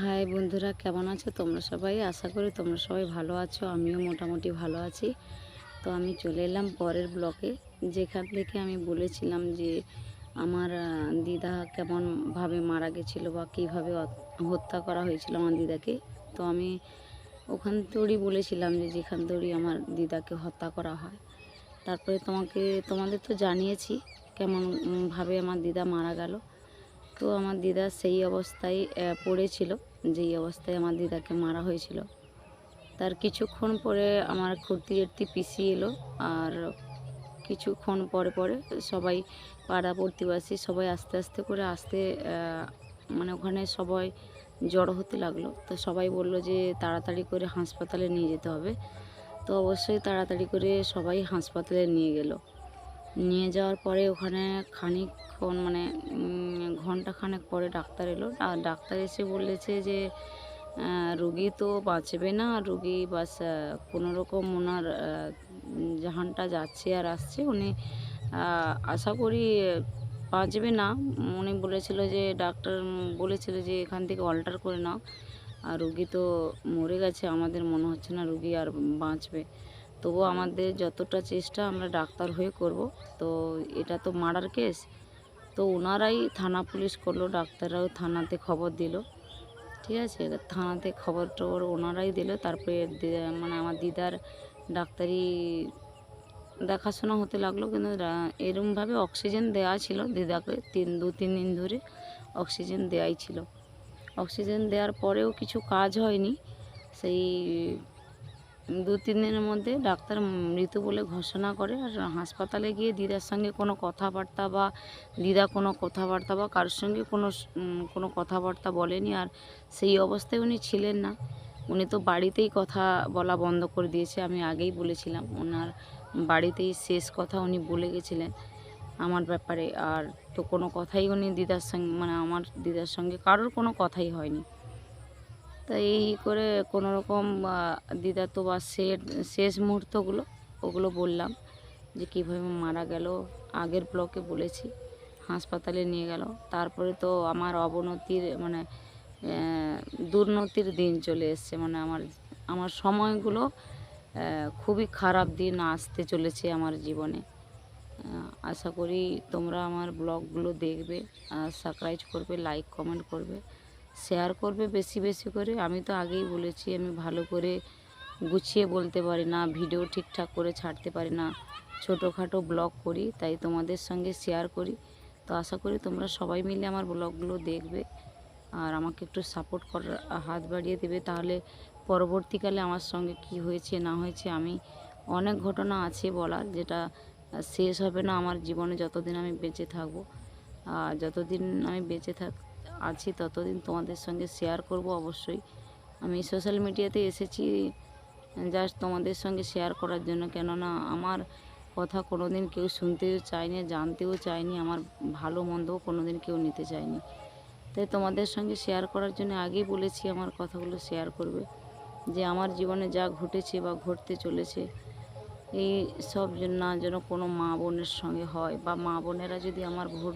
High বন্ধুরা, কেমন আছো? তোমরা সবাই? আশা করি তোমরা সবাই ভালো আছো। আমিও মোটামুটি ভালো আছি। তো আমি চলে এলাম পরের ব্লকে, যেখান থেকে আমি বলেছিলাম যে আমার দিদা কেমনভাবে মারা গেছিল বা কীভাবে হত্যা করা হয়েছিল আমার দিদাকে। তো আমি ওখান তোরই বলেছিলাম যে যেখান তোরই আমার দিদাকে হত্যা করা হয়। তারপরে তোমাকে, তোমাদের তো জানিয়েছি কেমনভাবে আমার দিদা মারা গেল। তো আমার দিদা সেই অবস্থায় পড়েছিল, যেই অবস্থায় আমার দিদাকে মারা হয়েছিল। তার কিছুক্ষণ পরে আমার খুঁড়তি জেঠতি পিসি এলো, আর কিছুক্ষণ পরে পরে সবাই, পাড়া প্রতিবাসী সবাই আস্তে আস্তে করে আসতে মানে ওখানে সবাই জড়ো হতে লাগল। তো সবাই বলল যে তাড়াতাড়ি করে হাসপাতালে নিয়ে যেতে হবে। তো অবশ্যই তাড়াতাড়ি করে সবাই হাসপাতালে নিয়ে গেল। নিয়ে যাওয়ার পরে ওখানে খানিকক্ষণ মানে ঘণ্টা খানেক পরে ডাক্তার এলো। আর ডাক্তার এসে বলেছে যে রুগী তো বাঁচবে না রুগী বাস আহ, কোনো রকম ওনার জাহানটা যাচ্ছে আর আসছে। উনি আশা করি বাঁচবে না। উনি বলেছিল যে ডাক্তার বলেছিল যে এখান থেকে অল্টার করে নাও। আর রুগী তো মরে গেছে আমাদের মনে হচ্ছে না রুগী আর বাঁচবে। তবু আমাদের যতটা চেষ্টা আমরা ডাক্তার হয়ে করব। তো এটা তো মার্ডার কেস। তো ওনারাই থানা পুলিশ করল, ডাক্তাররাও থানাতে খবর দিল। ঠিক আছে? থানাতে খবর টবর ওনারাই দিল। তারপরে মানে আমার দিদার ডাক্তারি দেখাশোনা হতে লাগল। কিন্তু এরমভাবে অক্সিজেন দেওয়া ছিল দিদাকে। তিন, দু, তিন দিন ধরে অক্সিজেন দেওয়াই ছিল। অক্সিজেন দেওয়ার পরেও কিছু কাজ হয়নি। সেই দু, তিন দিনের মধ্যে ডাক্তার মৃত বলে ঘোষণা করে আর হাসপাতালে গিয়ে দিদার সঙ্গে কোনো কথাবার্তা বা দিদা কোনো কথাবার্তা বা কারোর সঙ্গে কোনো কোনো কথাবার্তা বলেনি আর সেই অবস্থায় উনি ছিলেন না। উনি তো বাড়িতেই কথা বলা বন্ধ করে দিয়েছে, আমি আগেই বলেছিলাম। ওনার বাড়িতেই শেষ কথা উনি বলে গেছিলেন আমার ব্যাপারে। আর তো কোনো কথাই উনি দিদার সঙ্গে মানে আমার দিদার সঙ্গে কারোর কোনো কথাই হয়নি। তা এই করে কোনো রকম দিদা তো বা শেষ শেষ মুহূর্তগুলো, ওগুলো বললাম যে কীভাবে মারা গেল, আগের ব্লকে বলেছি, হাসপাতালে নিয়ে গেল। তারপরে তো আমার অবনতির মানে দুর্নতির দিন চলে এসছে। মানে আমার আমার সময়গুলো খুবই খারাপ দিন আসতে চলেছে আমার জীবনে। আশা করি তোমরা আমার ব্লগগুলো দেখবে সাবস্ক্রাইব করবে, লাইক, কমেন্ট করবে। শেয়ার করবে বেশি বেশি করে। আমি তো আগেই বলেছি, আমি ভালো করে গুছিয়ে বলতে পারি না ভিডিও ঠিকঠাক করে ছাড়তে পারি না। ছোটোখাটো ব্লগ করি, তাই তোমাদের সঙ্গে শেয়ার করি। তো আশা করি তোমরা সবাই মিলে আমার ব্লগগুলো দেখবে। আর আমাকে একটু সাপোর্ট করার হাত বাড়িয়ে দেবে। তাহলে পরবর্তীকালে আমার সঙ্গে কি হয়েছে, না হয়েছে, আমি অনেক ঘটনা আছে বলার, যেটা শেষ হবে না আমার জীবনে যতদিন আমি বেঁচে থাকব। আর যতদিন আমি বেঁচে থাক আছি, ততদিন তোমাদের সঙ্গে শেয়ার করব অবশ্যই। আমি সোশ্যাল মিডিয়াতে এসেছি জাস্ট তোমাদের সঙ্গে শেয়ার করার জন্য। কেননা আমার কথা কোনো দিন কেউ শুনতেও চায়নি, জানতেও চায়নি, আমার ভালো মন্দও কোনো দিন কেউ নিতে চায়নি। তাই তোমাদের সঙ্গে শেয়ার করার জন্য আগেই বলেছি, আমার কথাগুলো শেয়ার করবে। যে আমার জীবনে যা ঘটেছে বা ঘটতে চলেছে, এই সব না যেন কোনো মা বোনের সঙ্গে হয় বা মা বোনেরা যদি আমার ভোট